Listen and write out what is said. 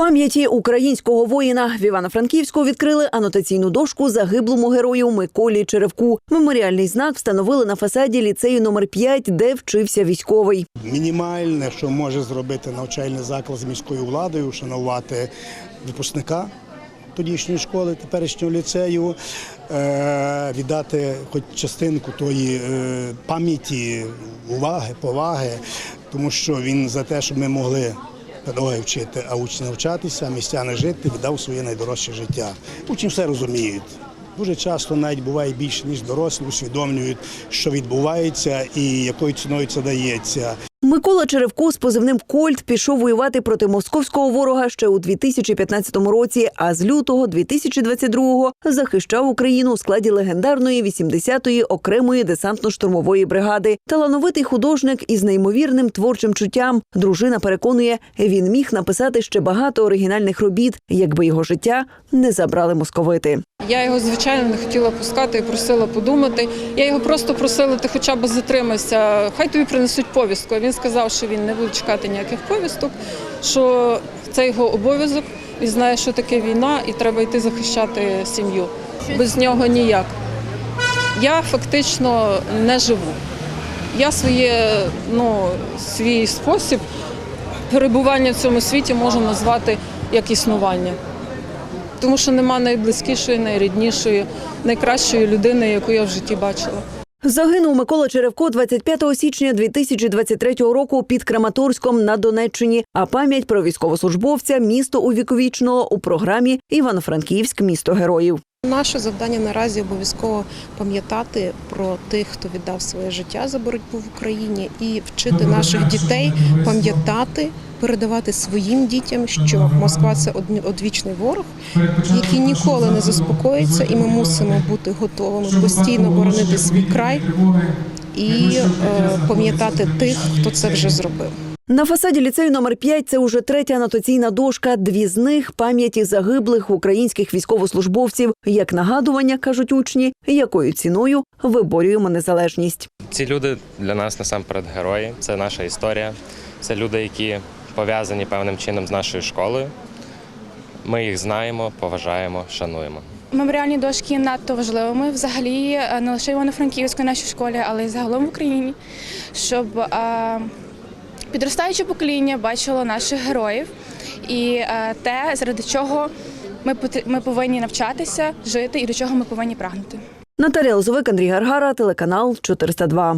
Пам'яті українського воїна в Івано-Франківську відкрили анотаційну дошку загиблому герою Миколі Черевку. Меморіальний знак встановили на фасаді ліцею номер 5, де вчився військовий. мінімальне, що може зробити навчальний заклад з міською владою, вшанувати випускника тодішньої школи, теперішнього ліцею, е, віддати хоч частинку тої е, пам'яті, уваги, поваги, тому що він за те, щоб ми могли. Педагоги вчити, а учні навчатися, містяни жити, віддав своє найдорожче життя. Учні все розуміють. Дуже часто навіть буває більше, ніж дорослі, усвідомлюють, що відбувається і якою ціною це дається. Микола Черевко з позивним Кольт пішов воювати проти московського ворога ще у 2015 році, а з лютого 2022-го захищав Україну у складі легендарної 80-ї окремої десантно-штурмової бригади. Талановитий художник із неймовірним творчим чуттям. Дружина переконує, він міг написати ще багато оригінальних робіт, якби його життя не забрали московити. Я його, звичайно, не хотіла пускати і просила подумати. Я його просто просила, ти хоча б затримайся, хай тобі принесуть повістку. Він сказав, що він не буде чекати ніяких повісток, що це його обов'язок. Він знає, що таке війна, і треба йти захищати сім'ю. Без нього ніяк. Я фактично не живу. Я своє, ну, свій спосіб перебування в цьому світі можу назвати як існування тому що нема найблизькішої, найріднішої, найкращої людини, яку я в житті бачила. Загинув Микола Черевко 25 січня 2023 року під Краматорськом на Донеччині. А пам'ять про військовослужбовця місто увіковічного у програмі Івано-Франківськ місто героїв. Наше завдання наразі обов'язково пам'ятати про тих, хто віддав своє життя за боротьбу в Україні, і вчити наших дітей пам'ятати, передавати своїм дітям, що Москва це одвічний ворог, який ніколи не заспокоїться, і ми мусимо бути готовими постійно боронити свій край і е, пам'ятати тих, хто це вже зробив. На фасаді ліцею номер 5 це уже третя анотаційна дошка. Дві з них пам'яті загиблих українських військовослужбовців. Як нагадування кажуть учні, якою ціною виборюємо незалежність. Ці люди для нас насамперед герої. Це наша історія. Це люди, які пов'язані певним чином з нашою школою. Ми їх знаємо, поважаємо, шануємо. Меморіальні дошки надто важливими взагалі е, не лише в Івано-Франківської нашій школі, але й загалом в Україні, щоб підростаюче покоління бачило наших героїв і е, те, заради чого ми, повинні навчатися, жити і до чого ми повинні прагнути. Наталія Лозовик, Андрій Гаргара, телеканал 402.